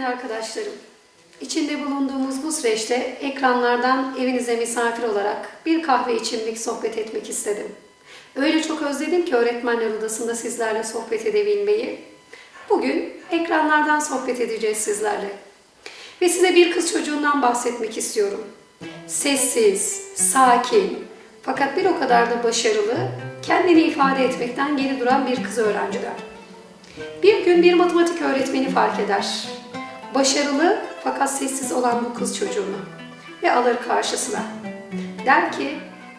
arkadaşlarım. İçinde bulunduğumuz bu süreçte ekranlardan evinize misafir olarak bir kahve içimlik sohbet etmek istedim. Öyle çok özledim ki öğretmenler odasında sizlerle sohbet edebilmeyi. Bugün ekranlardan sohbet edeceğiz sizlerle. Ve size bir kız çocuğundan bahsetmek istiyorum. Sessiz, sakin, fakat bir o kadar da başarılı, kendini ifade etmekten geri duran bir kız öğrenciden. Bir gün bir matematik öğretmeni fark eder. Başarılı fakat sessiz olan bu kız çocuğunu ve alır karşısına. Der ki,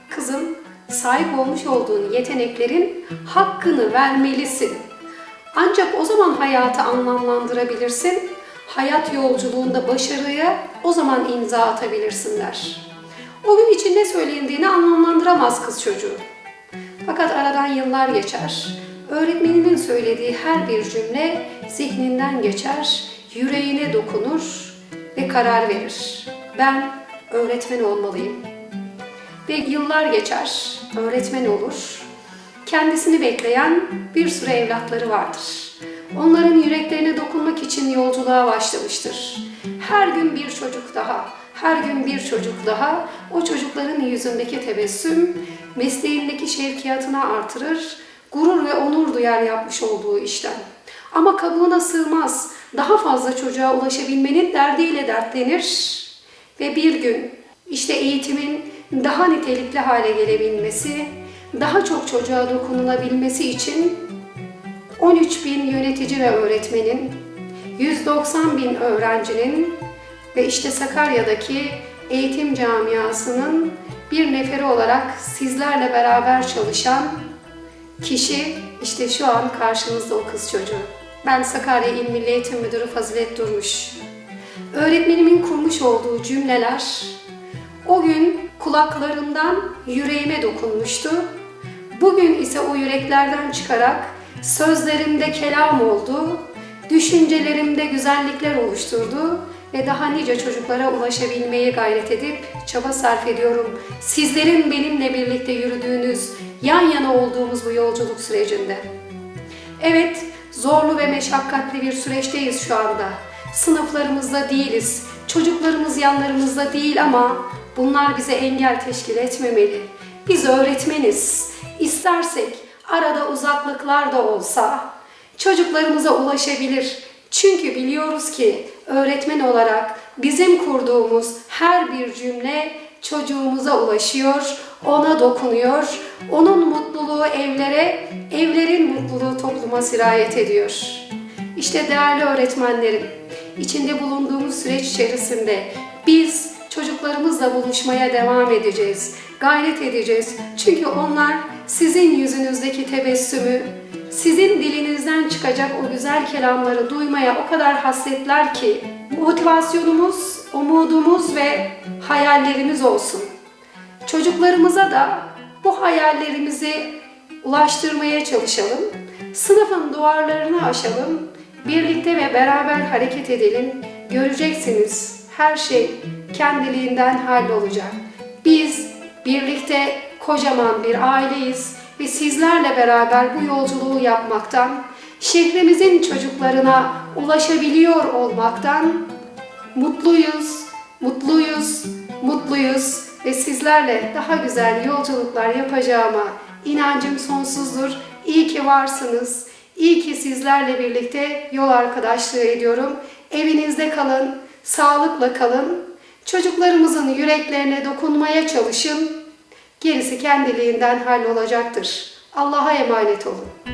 kızım sahip olmuş olduğun yeteneklerin hakkını vermelisin. Ancak o zaman hayatı anlamlandırabilirsin. Hayat yolculuğunda başarıya o zaman imza atabilirsin der. O gün için ne söylendiğini anlamlandıramaz kız çocuğu. Fakat aradan yıllar geçer. Öğretmeninin söylediği her bir cümle zihninden geçer, yüreğine dokunur ve karar verir. Ben öğretmen olmalıyım. Ve yıllar geçer, öğretmen olur. Kendisini bekleyen bir sürü evlatları vardır. Onların yüreklerine dokunmak için yolculuğa başlamıştır. Her gün bir çocuk daha, her gün bir çocuk daha o çocukların yüzündeki tebessüm mesleğindeki şevkiyatını artırır, gurur ve onur duyar yapmış olduğu işten. Ama kabuğuna sığmaz, daha fazla çocuğa ulaşabilmenin derdiyle dertlenir ve bir gün işte eğitimin daha nitelikli hale gelebilmesi, daha çok çocuğa dokunulabilmesi için 13 bin yönetici ve öğretmenin, 190 bin öğrencinin ve işte Sakarya'daki eğitim camiasının bir neferi olarak sizlerle beraber çalışan kişi işte şu an karşınızda o kız çocuğu. Ben Sakarya İl Milli Eğitim Müdürü Fazilet Durmuş. Öğretmenimin kurmuş olduğu cümleler o gün kulaklarımdan yüreğime dokunmuştu. Bugün ise o yüreklerden çıkarak sözlerimde kelam oldu, düşüncelerimde güzellikler oluşturdu ve daha nice çocuklara ulaşabilmeye gayret edip çaba sarf ediyorum. Sizlerin benimle birlikte yürüdüğünüz, yan yana olduğumuz bu yolculuk sürecinde. Evet, zorlu ve meşakkatli bir süreçteyiz şu anda. Sınıflarımızda değiliz, çocuklarımız yanlarımızda değil ama bunlar bize engel teşkil etmemeli. Biz öğretmeniz. İstersek arada uzaklıklar da olsa çocuklarımıza ulaşabilir. Çünkü biliyoruz ki öğretmen olarak bizim kurduğumuz her bir cümle çocuğumuza ulaşıyor, ona dokunuyor. Onun mutluluğu evlere, evlerin mutluluğu topluma sirayet ediyor. İşte değerli öğretmenlerim, içinde bulunduğumuz süreç içerisinde biz çocuklarımızla buluşmaya devam edeceğiz, gayret edeceğiz. Çünkü onlar sizin yüzünüzdeki tebessümü, sizin dilinizden çıkacak o güzel kelamları duymaya o kadar hasretler ki motivasyonumuz, umudumuz ve hayallerimiz olsun. Çocuklarımıza da bu hayallerimizi ulaştırmaya çalışalım. Sınıfın duvarlarını aşalım. Birlikte ve beraber hareket edelim. Göreceksiniz her şey kendiliğinden hallolacak. Biz birlikte kocaman bir aileyiz ve sizlerle beraber bu yolculuğu yapmaktan, şehrimizin çocuklarına ulaşabiliyor olmaktan mutluyuz, mutluyuz, mutluyuz ve sizlerle daha güzel yolculuklar yapacağıma inancım sonsuzdur. İyi ki varsınız. İyi ki sizlerle birlikte yol arkadaşlığı ediyorum. Evinizde kalın, sağlıkla kalın. Çocuklarımızın yüreklerine dokunmaya çalışın. Gerisi kendiliğinden hallolacaktır. Allah'a emanet olun.